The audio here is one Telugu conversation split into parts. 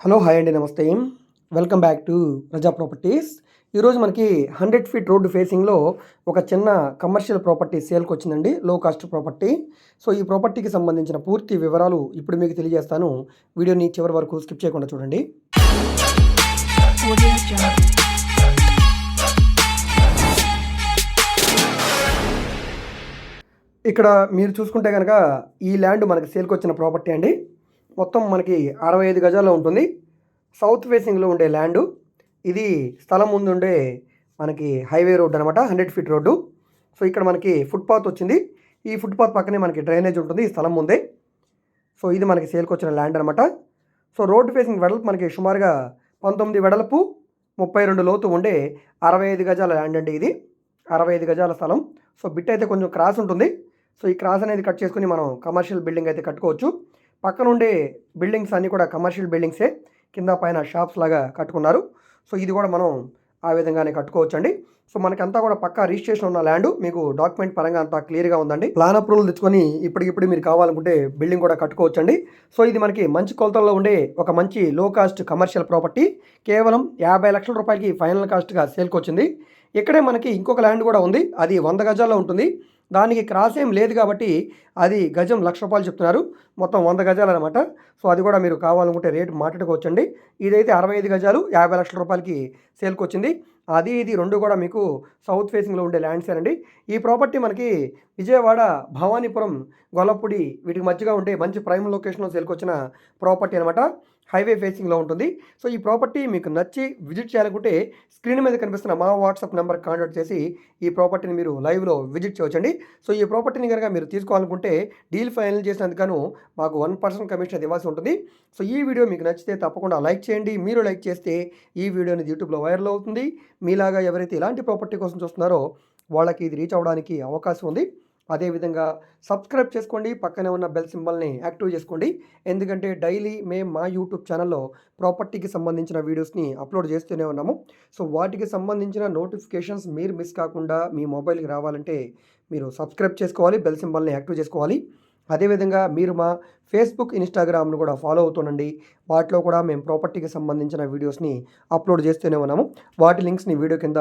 హలో హాయ్ అండి నమస్తే. Welcome back to Praja properties. ఈరోజు మనకి హండ్రెడ్ ఫీట్ రోడ్డు ఫేసింగ్లో ఒక చిన్న కమర్షియల్ ప్రాపర్టీ సేల్కి వచ్చిందండి లో కాస్ట్ ప్రాపర్టీ. సో ఈ ప్రాపర్టీకి సంబంధించిన పూర్తి వివరాలు ఇప్పుడు మీకు తెలియజేస్తాను. వీడియోని చివరి వరకు స్కిప్ చేయకుండా చూడండి. ఇక్కడ మీరు చూసుకుంటే కనుక ఈ ల్యాండ్ మనకి సేల్కి వచ్చిన ప్రాపర్టీ అండి. మొత్తం మనకి అరవై ఐదు గజాల్లో ఉంటుంది. సౌత్ ఫేసింగ్లో ఉండే ల్యాండు. ఇది స్థలం ముందు ఉండే మనకి హైవే రోడ్ అనమాట హండ్రెడ్ ఫీట్ రోడ్డు. సో ఇక్కడ మనకి ఫుట్పాత్ వచ్చింది. ఈ ఫుట్పాత్ పక్కనే మనకి డ్రైనేజ్ ఉంటుంది ఈ స్థలం ముందే. సో ఇది మనకి సేల్కి వచ్చిన ల్యాండ్ అనమాట సో రోడ్ ఫేసింగ్ వెడల్పు మనకి సుమారుగా పంతొమ్మిది వెడల్పు ముప్పై రెండు లోతు ఉండే అరవై ఐదు గజాల ల్యాండ్ అండి ఇది. అరవై ఐదు గజాల స్థలం. సో బిట్ అయితే కొంచెం క్రాస్ ఉంటుంది. సో ఈ క్రాస్ అనేది కట్ చేసుకుని మనం కమర్షియల్ బిల్డింగ్ అయితే కట్టుకోవచ్చు. పక్కన ఉండే బిల్డింగ్స్ అన్నీ కూడా కమర్షియల్ బిల్డింగ్సే. కింద పైన షాప్స్ లాగా కట్టుకున్నారు. సో ఇది కూడా మనం ఆ విధంగానే కట్టుకోవచ్చండి. సో మనకంతా కూడా పక్కా రిజిస్ట్రేషన్ ఉన్న ల్యాండ్. మీకు డాక్యుమెంట్ పరంగా అంతా క్లియర్గా ఉందండి. ప్లాన్ అప్రూవల్ తెచ్చుకొని ఇప్పటికిప్పుడు మీరు కావాలనుకుంటే బిల్డింగ్ కూడా కట్టుకోవచ్చండి. సో ఇది మనకి మంచి కొలతల్లో ఉండే ఒక మంచి లో కాస్ట్ కమర్షియల్ ప్రాపర్టీ కేవలం యాభై లక్షల రూపాయలకి ఫైనల్ కాస్ట్గా సేల్కి వచ్చింది. ఇక్కడే మనకి ఇంకొక ల్యాండ్ కూడా ఉంది. అది వంద గజాల్లో ఉంటుంది. దానికి క్రాస్ ఏం లేదు కాబట్టి అది గజం లక్ష రూపాయలు చెప్తున్నారు. మొత్తం వంద గజాలు అనమాట సో అది కూడా మీరు కావాలనుకుంటే రేటు మాట్లాడుకోవచ్చండి. ఇదైతే అరవై ఐదు గజాలు యాభై లక్షల రూపాయలకి సేల్కి వచ్చింది అది ఇది రెండు కూడా మీకు సౌత్ ఫేసింగ్లో ఉండే ల్యాండ్స్ అండి ఈ ప్రాపర్టీ మనకి విజయవాడ భవానీపురం గొల్లపూడి వీటికి మధ్యగా ఉండే మంచి ప్రైమ్ లొకేషన్లో సేల్కొచ్చిన ప్రాపర్టీ అనమాట హైవే ఫేసింగ్లో ఉంటుంది. సో ఈ ప్రాపర్టీ మీకు నచ్చి విజిట్ చేయాలనుకుంటే స్క్రీన్ మీద కనిపిస్తున్న మా వాట్సాప్ నెంబర్ కాంటాక్ట్ చేసి ఈ ప్రాపర్టీని మీరు లైవ్లో విజిట్ చేయవచ్చండి. సో ఈ ప్రాపర్టీని కనుక మీరు తీసుకోవాలనుకుంటే డీల్ ఫైనల్ చేసినందుకు మాకు వన్ పర్సెంట్ కమిషన్ అది ఇవ్వాల్సి ఉంటుంది. సో ఈ వీడియో మీకు నచ్చితే తప్పకుండా లైక్ చేయండి. మీరు లైక్ చేస్తే ఈ వీడియోని యూట్యూబ్లో వైరల్ అవుతుంది. మీలాగా ఎవరైతే ఇలాంటి ప్రాపర్టీ కోసం చూస్తున్నారో వాళ్ళకి ఇది రీచ్ అవ్వడానికి అవకాశం ఉంది. అదేవిధంగా సబ్స్క్రైబ్ చేసుకోండి పక్కనే ఉన్న బెల్ సింబల్ని యాక్టివ్ చేసుకోండి. ఎందుకంటే డైలీ మేము మా యూట్యూబ్ ఛానల్లో ప్రాపర్టీకి సంబంధించిన వీడియోస్ని అప్లోడ్ చేస్తూనే ఉన్నాము. సో వాటికి సంబంధించిన నోటిఫికేషన్స్ మీరు మిస్ కాకుండా మీ మొబైల్కి రావాలంటే మీరు సబ్స్క్రైబ్ చేసుకోవాలి బెల్ సింబల్ని యాక్టివ్ చేసుకోవాలి. అదేవిధంగా మీరు మా ఫేస్బుక్ ఇన్స్టాగ్రామ్ను కూడా ఫాలో అవుతుండండి. వాటిలో కూడా మేము ప్రాపర్టీకి సంబంధించిన వీడియోస్ని అప్లోడ్ చేస్తూనే ఉన్నాము. వాటి లింక్స్ని వీడియో కింద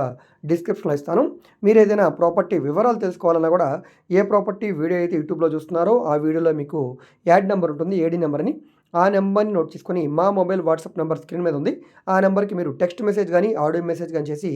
డిస్క్రిప్షన్లో ఇస్తాను. మీరు ఏదైనా ప్రాపర్టీ వివరాలు తెలుసుకోవాలన్నా కూడా ఏ ప్రాపర్టీ వీడియో అయితే యూట్యూబ్లో చూస్తున్నారో ఆ వీడియోలో మీకు యాడ్ నెంబర్ ఉంటుంది ఏడీ నెంబర్ని ఆ నెంబర్ని నోట్ చేసుకొని మా మొబైల్ వాట్సాప్ నెంబర్ స్క్రీన్ మీద ఉంది. ఆ నెంబర్కి మీరు టెక్స్ట్ మెసేజ్ కానీ ఆడియో మెసేజ్ కానీ చేసి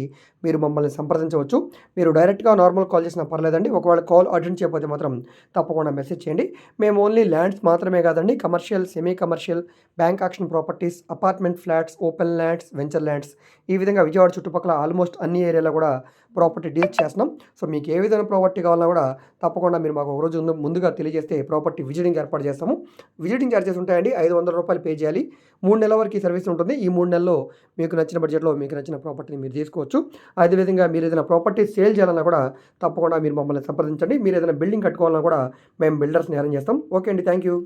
మీరు మమ్మల్ని సంప్రదించవచ్చు. మీరు డైరెక్ట్గా నార్మల్ కాల్ చేసినా పర్లేదండి. ఒకవేళ కాల్ అటెండ్ చేయకపోతే మాత్రం తప్పకుండా మెసేజ్ చేయండి. మేము ఓన్లీ ల్యాండ్స్ మాత్రమే కాదండి. Commercial semi commercial bank auction properties apartment flats open lands venture lands ఈ విధంగా విజయవాడ చుట్టుపక్కల ఆల్మోస్ట్ అన్ని ఏరియాలో కూడా ప్రాపర్టీ డీల్ చేస్తున్నాం. సో మీకు ఏ విధమైన ప్రాపర్టీ కావాలన్నా కూడా తప్పకుండా మీరు మాకు ఒక రోజు ముందు- ముందుగా తెలియజేస్తే ప్రాపర్టీ విజిటింగ్ ఏర్పాటు చేస్తాము. విజిటింగ్ ఛార్జెస్ ఉంటాయండి. ఐదు వందల రూపాయలు పే చేయాలి. మూడు నెలల వరకు ఈ సర్వీస్ ఉంటుంది. ఈ మూడు నెలల్లో మీకు నచ్చిన బడ్జెట్లో మీకు నచ్చిన ప్రాపర్టీని మీరు తీసుకోవచ్చు. అదేవిధంగా మీరు ఏదైనా ప్రాపర్టీ సేల్ చేయాలన్నా కూడా తప్పకుండా మీరు మమ్మల్ని సంప్రదించండి. మీరు ఏదైనా బిల్డింగ్ కట్టుకోవాలన్నా కూడా మేము బిల్డర్స్ని అరేంజ్ చేస్తాం. ఓకే అండి. Thank you.